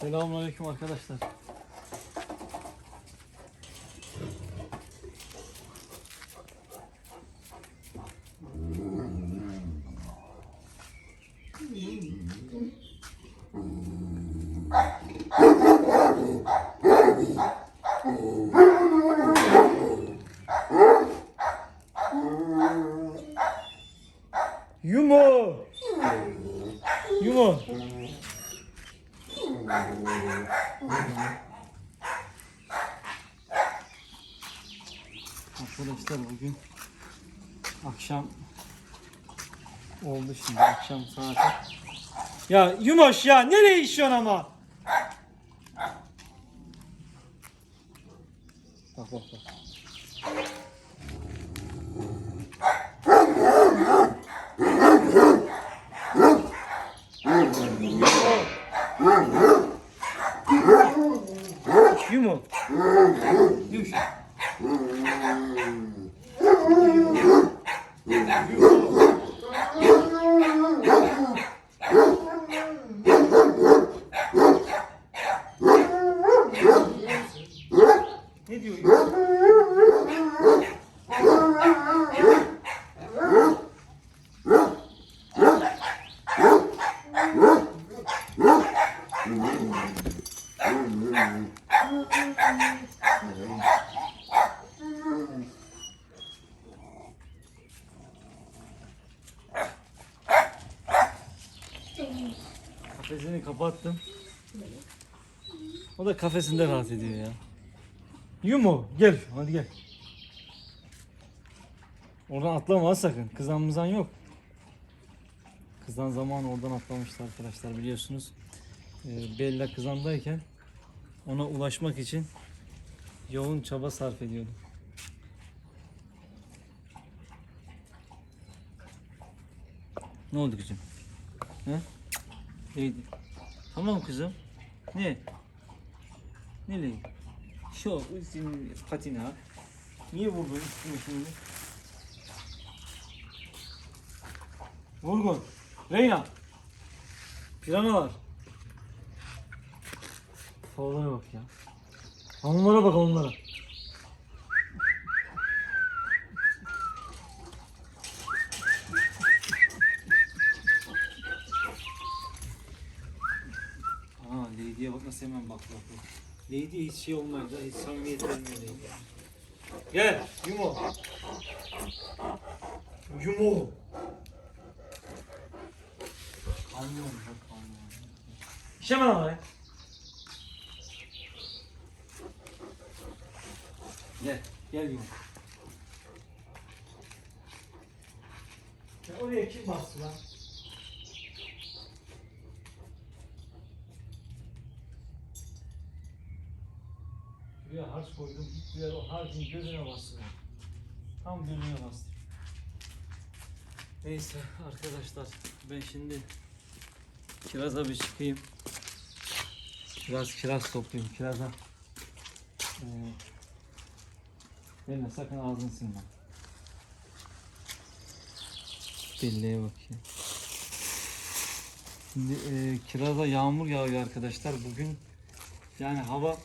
Selamünaleyküm arkadaşlar. Yumo! Yumo! Arkadaşlar bugün akşam oldu şimdi akşam saati. Ya Yumoş ya nereye işiyorsun ama? Bak bak bak. Yumo. Yuş. Ne Da kafesinde rahat ediyor ya. Yumo gel hadi gel. Oradan atlama ha sakın. Kızanımızdan yok. Kızan zaman oradan atlamıştı arkadaşlar biliyorsunuz. Ee, Bella kızandayken ona ulaşmak için yoğun çaba sarf ediyordu. Ne oldu kızım? He? Neydi? Tamam kızım. Ne? Nereye? Şu senin patina. Niye vurdun üstüme şimdi? Vurgun. Reyna. Piranalar. Faulaya bak ya. Onlara bak onlara. Aa Lady'ye bak nasıl hemen bak bak bak. Lady'ye hiç şey olmayınca hiç samimiyet vermiyor Lady. Gel Yumo. Yumo. Anlıyorum bak anlıyorum. İşeme lan be. Gel, gel Yumo. Ya oraya kim bastı lan? Şuraya harç koydum. Gittiler o harcın gözüne bastı. Tam gözüne bastı. Neyse arkadaşlar ben şimdi kiraza bir çıkayım. Biraz kiraz toplayayım. Kiraza. Ee, Deme sakın ağzını silme. Belleğe bak ya. Şimdi e, kiraza yağmur yağıyor arkadaşlar. Bugün yani hava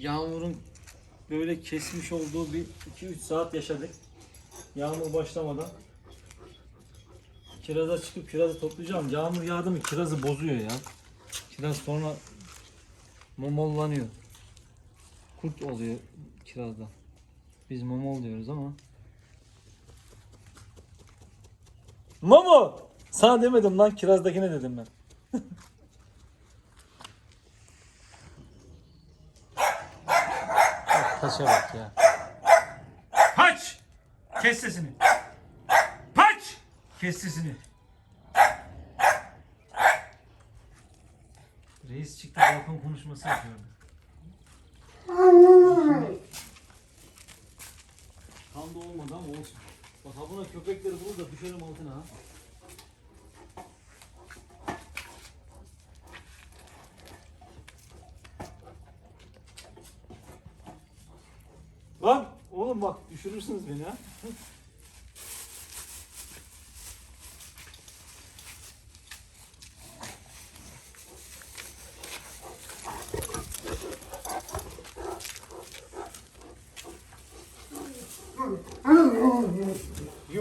yağmurun böyle kesmiş olduğu bir 2-3 saat yaşadık. Yağmur başlamadan. Kiraza çıkıp kirazı toplayacağım. Yağmur yağdı mı kirazı bozuyor ya. Kiraz sonra momollanıyor. Kurt oluyor kirazda. Biz momol diyoruz ama. Momo! Sana demedim lan kirazdakine dedim ben. Taşa bak ya. Paç! Kes sesini. Paç! Kes sesini. Reis çıktı balkon konuşması yapıyordu. Tam da olmadı ama olsun. Bak ha buna köpekleri bulur da düşerim altına ha. Lan oğlum bak düşürürsünüz beni ha.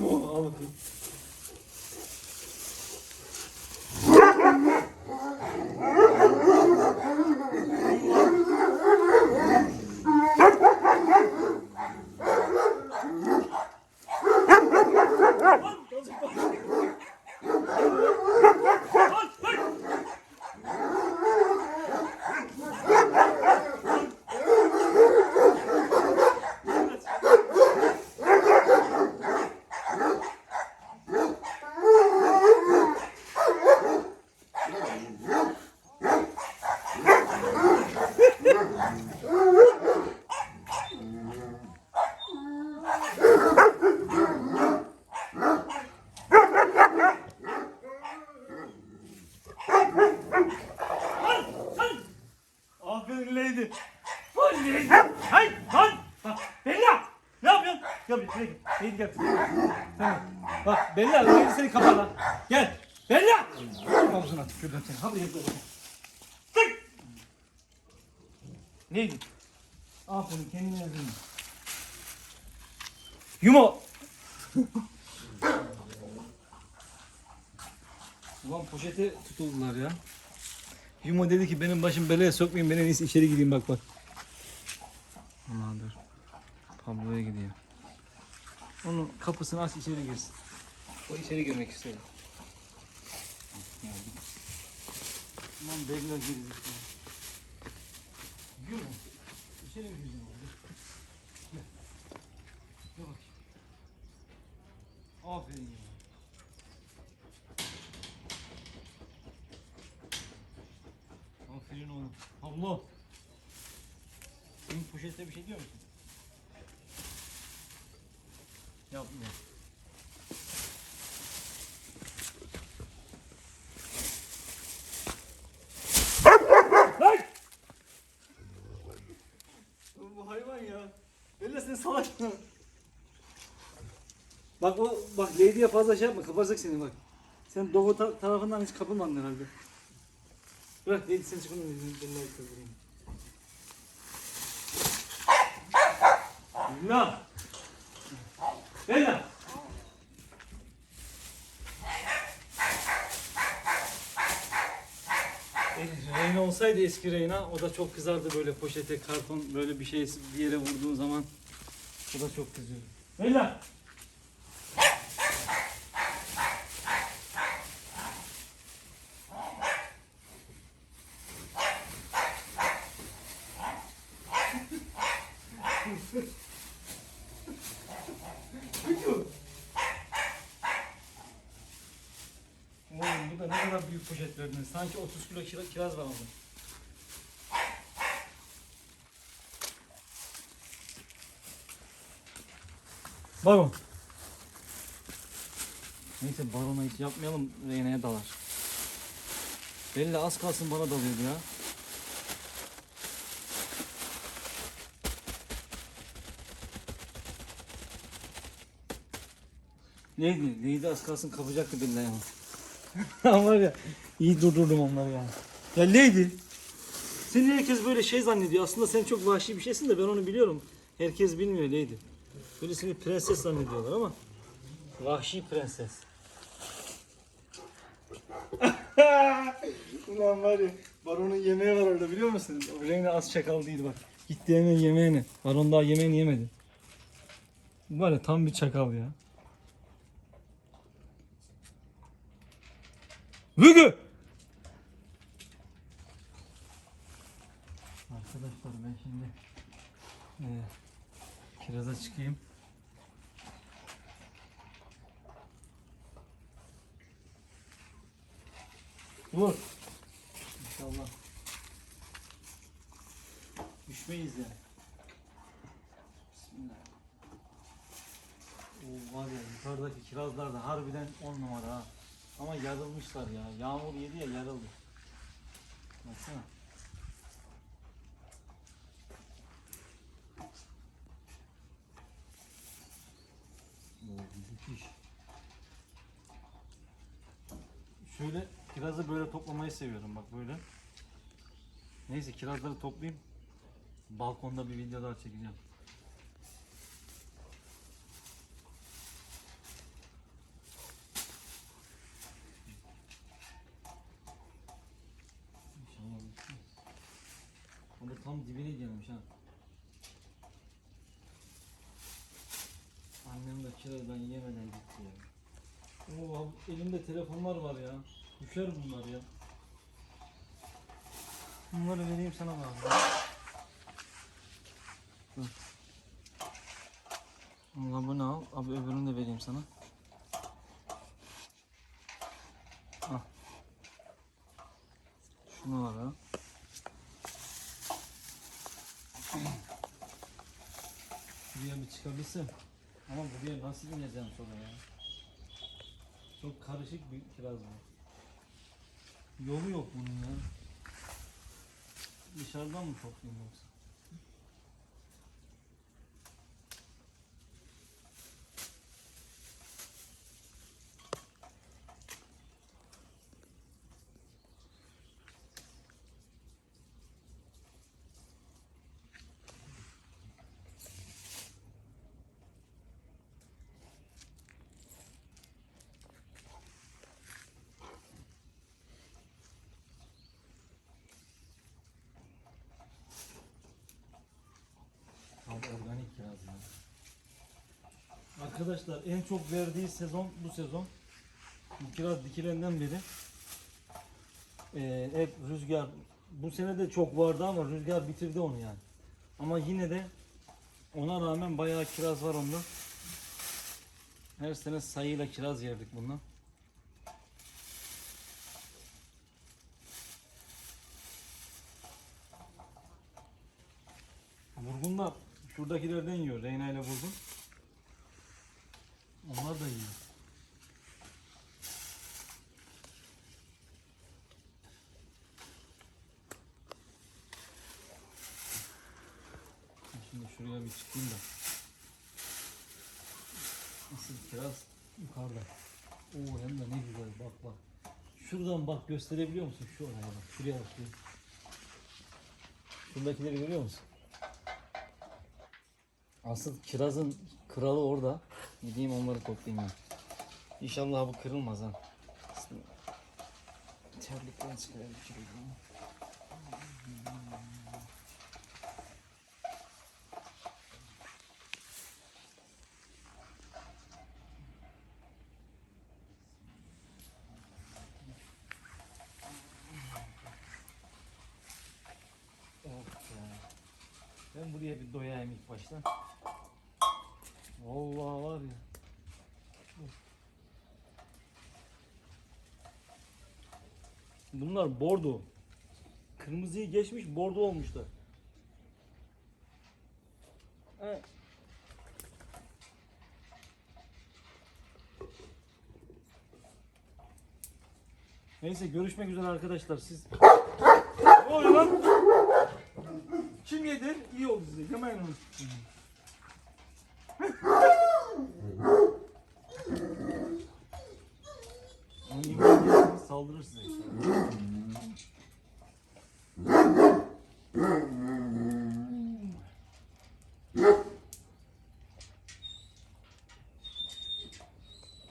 mu? Al bakayım. Aferin Lady. Lan Lady. Hay lan. Bak Bella. Ne yapıyorsun? Gel bir Lady. Lady gel. Tamam. Bak Bella Lady seni kapar lan. Gel. Bella. Kafasına tükürdüm seni. Hadi gel. Tık. Lady. Aferin kendine yazın. Yumo. Ulan poşete tutuldular ya. Yumo dedi ki benim başım belaya sokmayın ben en iyisi içeri gideyim bak bak. Aman dur. Pablo'ya gidiyor. Onun kapısını aç içeri girsin. O içeri girmek istiyor. Aman Begla girdi. Yumo. İçeri mi abi? Gel. Gel bakayım. Aferin ya. Aferin oğlum. Pablo. Senin poşette bir şey diyor musun? Yapmıyor. Lan! Oğlum Bu hayvan ya. Bella sen salak? Bak o bak Lady'ye fazla şey yapma kapatacak seni bak. Sen doğu ta- tarafından hiç kapılmadın herhalde. Bırak Lady sen çıkın Bella'yı kızdırayım. Bella! Bella! Eh, Reyna olsaydı eski Reyna o da çok kızardı böyle poşete karton böyle bir şey bir yere vurduğun zaman o da çok kızıyor. Bella! Oğlum bu da ne kadar büyük poşet verdiniz. Sanki 30 kilo kira- kiraz var orada. Baron. Neyse barona hiç yapmayalım. Reyna'ya dalar. Belli az kalsın bana dalıyordu ya. Neydi? Neydi az kalsın kapacaktı billahi ama. Ama var ya iyi durdurdum onları yani. Ya Lady. Seni herkes böyle şey zannediyor. Aslında sen çok vahşi bir şeysin de ben onu biliyorum. Herkes bilmiyor Lady. Seni prenses zannediyorlar ama vahşi prenses. Ulan var ya baronun yemeği var orada biliyor musun? O Reyna az çakal değil bak. Gitti hemen yemeğini. Baron daha yemeğini yemedi. Var ya tam bir çakal ya. Vügü! Arkadaşlar ben şimdi e, kiraza çıkayım. Vur. İnşallah. Düşmeyiz yani. Bismillah. Oo, var ya yukarıdaki kirazlar da harbiden on numara ha. Ama yarılmışlar ya. Yağmur yedi ya yarıldı. Baksana. Oo, müthiş. Şöyle Kirazı böyle toplamayı seviyorum bak böyle. Neyse kirazları toplayayım. Balkonda bir video daha çekeceğim. Ama tam dibine gelmiş ha. Annem de kirazdan yemeden gitti ya. Oo, elimde telefonlar var ya. Düşer bunlar ya. Bunları vereyim sana abi. Dur. Allah bunu al. Abi öbürünü de vereyim sana. Al. Şunu al ha. Buraya bir çıkabilsem. Ama buraya nasıl ineceğim sonra ya? Çok karışık bir kiraz bu. Yolu yok bunun ya. Dışarıdan mı toplayayım yoksa? Abi organik kiraz ya. Arkadaşlar en çok verdiği sezon bu sezon. Bu kiraz dikilenden beri eee, hep rüzgar bu sene de çok vardı ama rüzgar bitirdi onu yani. Ama yine de ona rağmen bayağı kiraz var onda. Her sene sayıyla kiraz yerdik bundan. Vurgun da şuradakilerden yiyor. Reyna ile vurgun. Onlar da yiyor. Şimdi şuraya bir çıkayım da. Asıl kiraz yukarıda. Oo hem de ne güzel bak bak. Şuradan bak gösterebiliyor musun? Şu oraya bak. Şuraya bak. Şuradakileri görüyor musun? Asıl kirazın kralı orada. Gideyim onları toplayayım ben. İnşallah bu kırılmaz ha. Terlikten. Of ya. Ben buraya bir doyayım ilk başta. Vallahi var ya. Bunlar bordo. Kırmızıyı geçmiş bordo olmuşlar. Evet. Neyse görüşmek üzere arkadaşlar siz. Ne lan? Kim yedi? İyi oldu size. Yemeyin onu. Onu yemeyin saldırır size işte.